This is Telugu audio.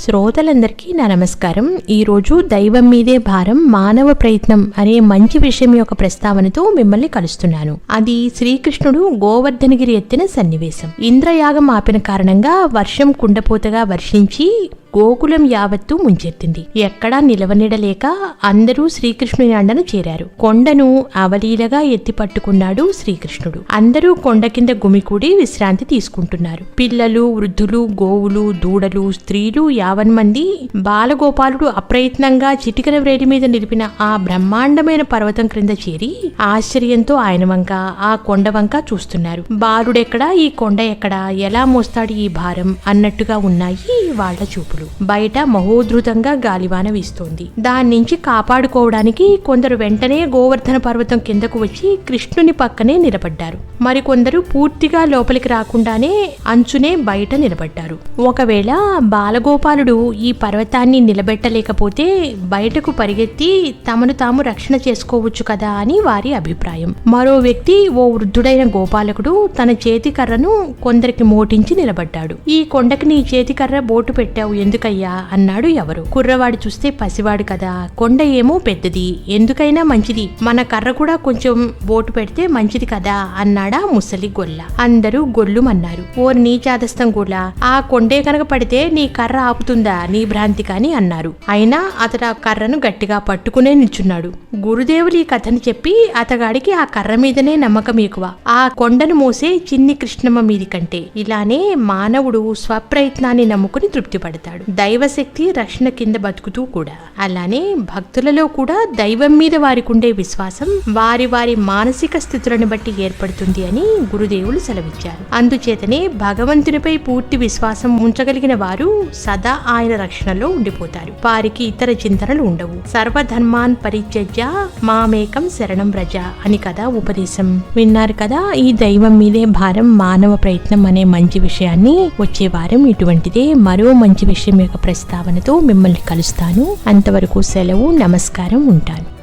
శ్రోతలందరికీ నా నమస్కారం. ఈరోజు దైవం మీదే భారం మానవ ప్రయత్నం అనే మంచి విషయం యొక్క ప్రస్తావనతో మిమ్మల్ని కలుస్తున్నాను. అది శ్రీకృష్ణుడు గోవర్ధనగిరి ఎత్తిన సన్నివేశం. ఇంద్రయాగం ఆపిన కారణంగా వర్షం కుండపోతగా వర్షించి గోకులం యావత్తు ముంచెత్తింది. ఎక్కడా నిలవనిడలేక అందరూ శ్రీకృష్ణుని అండను చేరారు. కొండను అవలీలగా ఎత్తి పట్టుకున్నాడు శ్రీకృష్ణుడు. అందరూ కొండ కింద గుమికూడి విశ్రాంతి తీసుకుంటున్నారు. పిల్లలు వృద్ధులు గోవులు దూడలు స్త్రీలు యావన్ మంది బాలగోపాలుడు అప్రయత్నంగా చిటికన వ్రేడి మీద నిలిపిన ఆ బ్రహ్మాండమైన పర్వతం క్రింద చేరి ఆశ్చర్యంతో ఆయన వంక ఆ కొండ వంక చూస్తున్నారు. బాలుడెక్కడా? ఈ కొండ ఎక్కడా? ఎలా మోస్తాడు ఈ భారం? అన్నట్టుగా ఉన్నాయి వాళ్ళ చూపులు. బయట మహోధృతంగా గాలివాన వీస్తోంది. దాని నుంచి కాపాడుకోవడానికి కొందరు వెంటనే గోవర్ధన పర్వతం కిందకు వచ్చి కృష్ణుని పక్కనే నిలబడ్డారు. మరికొందరు పూర్తిగా లోపలికి రాకుండానే అంచునే బయట నిలబడ్డారు. ఒకవేళ బాలగోపాలుడు ఈ పర్వతాన్ని నిలబెట్టలేకపోతే బయటకు పరిగెత్తి తమను తాము రక్షణ చేసుకోవచ్చు కదా అని వారి అభిప్రాయం. మరో వ్యక్తి ఓ వృద్ధుడైన గోపాలకుడు తన చేతి కర్రను కొందరికి మోటించి నిలబడ్డాడు. ఈ కొండకి నీ చేతి కర్ర బోటు పెట్టావు ఎందుకయ్యా? అన్నాడు ఎవరు? కుర్రవాడు చూస్తే పసివాడు కదా. కొండ ఏమో పెద్దది. ఎందుకైనా మంచిది. మన కర్ర కూడా కొంచెం బోటు పెడితే మంచిది కదా? అన్నాడా ముసలి గొల్ల. అందరూ గొల్లుమన్నారు. ఓ నీ చాదస్తం గొల్ల. ఆ కొండే కనుక పడితే నీ కర్ర ఆపుతుందా? నీ భ్రాంతి కాని అన్నారు. అయినా అతడు ఆ కర్రను గట్టిగా పట్టుకునే నిల్చున్నాడు. గురుదేవులు ఈ కథను చెప్పి అతగాడికి ఆ కర్ర మీదనే నమ్మకం ఎక్కువ. ఆ కొండను మోసే చిన్ని కృష్ణమ్మ మీది కంటే. ఇలానే మానవుడు స్వప్రయత్నాన్ని నమ్ముకుని తృప్తి పడతాడు దైవశక్తి రక్షణ కింద బతుకుతూ కూడా. అలానే భక్తులలో కూడా దైవం మీద వారికి ఉండే విశ్వాసం వారి వారి మానసిక స్థితులను బట్టి ఏర్పడుతుంది అని గురుదేవులు సెలవిచ్చారు. అందుచేతనే భగవంతునిపై పూర్తి విశ్వాసం ఉంచగలిగిన వారు సదా ఆయన రక్షణలో ఉండిపోతారు. వారికి ఇతర చింతనలు ఉండవు. సర్వధర్మాన్ పరిత్యజ మామేకం శరణం రజ అని కదా ఉపదేశం. విన్నారు కదా ఈ దైవం మీదే భారం మానవ ప్రయత్నం అనే మంచి విషయాన్ని వచ్చే వారం ఇటువంటిదే మరో మంచి విషయం యొక్క ప్రస్తావనతో మిమ్మల్ని కలుస్తాను. అంతవరకు సెలవు నమస్కారం ఉంటాను.